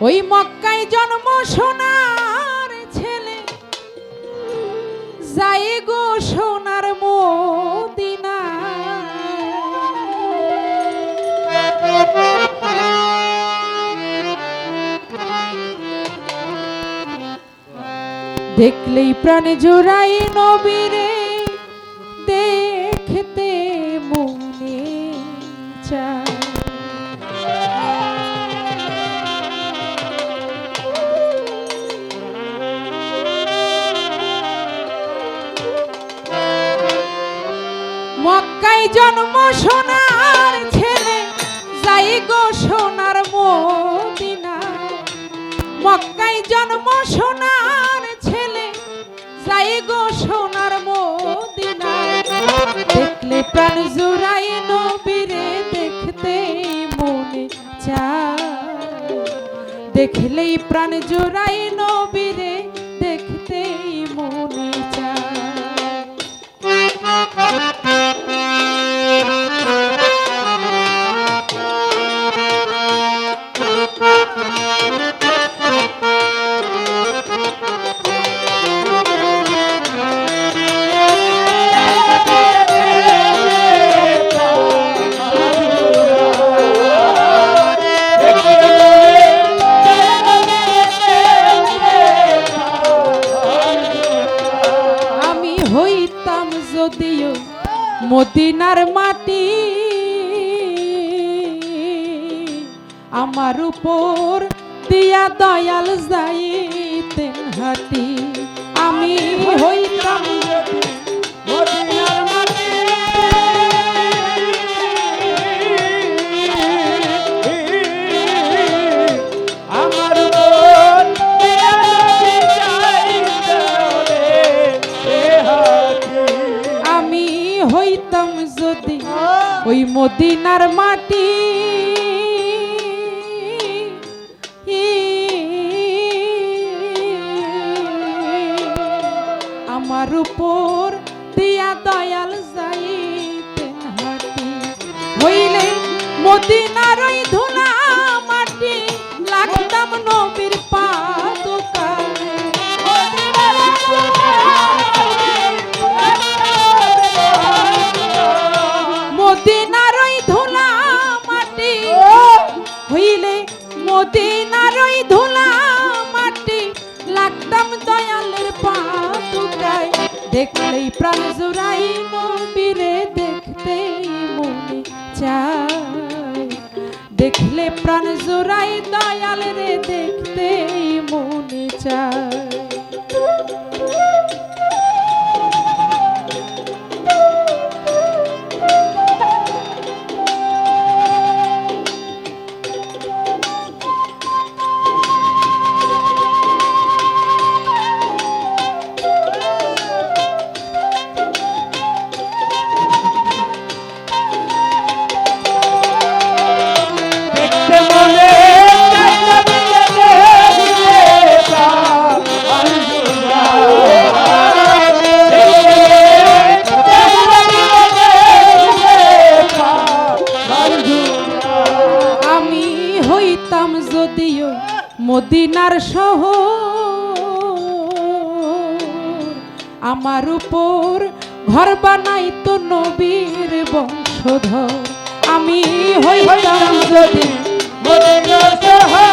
ওই মক্কায় জন্ম সোনার ছেলে। যাই গো সোনার মদিনা। দেখলেই প্রাণ জোড়াই নবীরে। জন্ম সোনার ছেলে, যাই গো সোনার মদিনা। মক্কায় জন্ম সোনার ছেলে, যাই গো সোনার মদিনা। দেখলে প্রাণ জুড়াই নবীরে দেখতে মনে চায়। দেখলেই প্রাণ জোড়াই নবীরে মদিনার মাটি আমার উপর দিয়া দয়াল যাইতেন হাটি। আমি হইতাম মদিনার মাটি। আমার উপর দিয়া দয়াল যাই হইলে মদিনার ওই মদিনার ওই ধুলা মাটি, লাগতাম দয়ালের পাতুকায় দেখলেই প্রাণ জোড়াই নবীরে দেখতে মনে চায়। দেখলে প্রাণ জোড়াই দয়াল রে দেখতে মনে চায়। আমার উপর ঘর বানাই তো নবীর বংশধর। আমি হইতাম যদি শহর,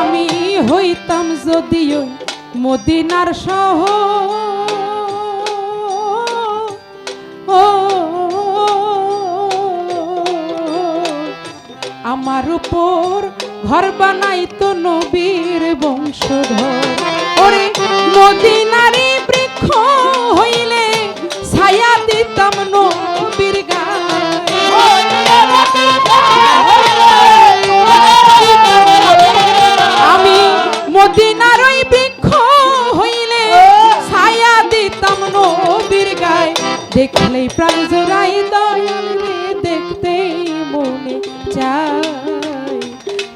আমি হইতাম যদিও মদিনার সহ উপর ঘর বানাইতো নবীর বংশধর। ওরে মদিনারি বৃক্ষ হইলে ছায়া দিতাম নবীর আমি মদিনার ওই বৃক্ষ হইলে ছায়া দিতাম নবীর গায়ে। দেখলেই প্রাণ জোড়াই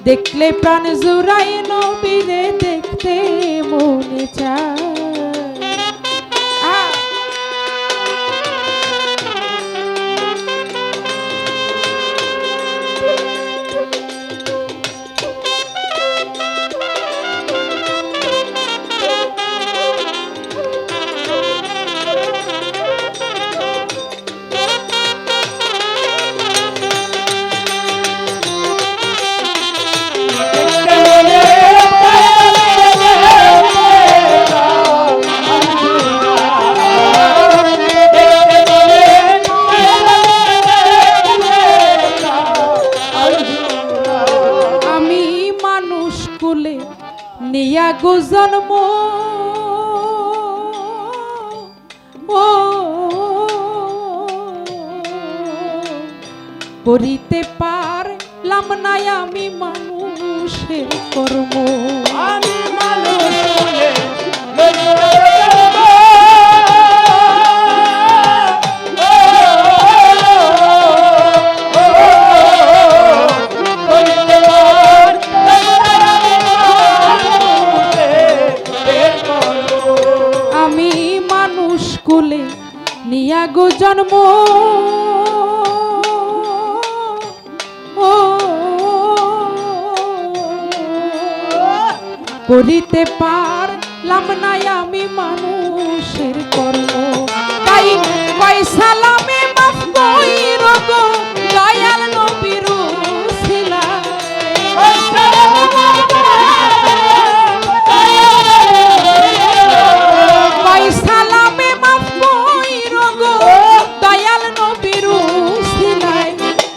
দেখলে প্রাণ জোড়াই নবীরে দেখতে মনে চায়। নিয়া গো জন্ম ও করিতে পারলাম না আমি মানুষের কর্ম। আমি কুলে নিয়া গো জন্ম। করিতে পারলাম আমি মানুষের কর্ম। তাই কয়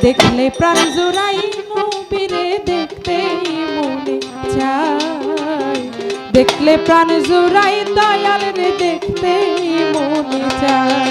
দেখলে প্রাণ জোড়াই নবীরে দেখতে মনে চায়। দেখলে প্রাণ জোড়াই দয়াল রে দেখতে মনে চায়।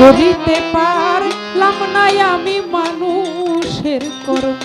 করিতে পারলাম না আমি মানুষের কর্ম।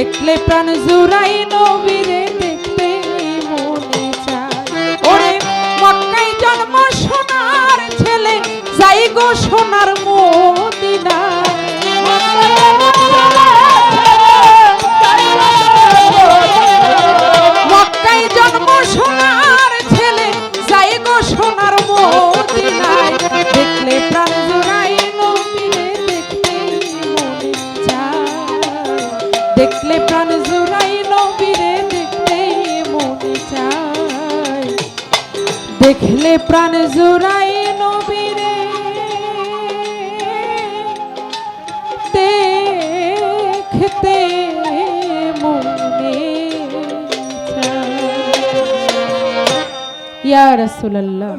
দেখলে প্রাণ জুড়াই নবীরে দেখতে মনে চায়। ওরে মক্কাই জন্ম সোনার ছেলে, যাই গো সোনার মক্কাই প্রাণ জোড়াই নবীরে। দেখতে মনে ইয়া রাসূলুল্লাহ।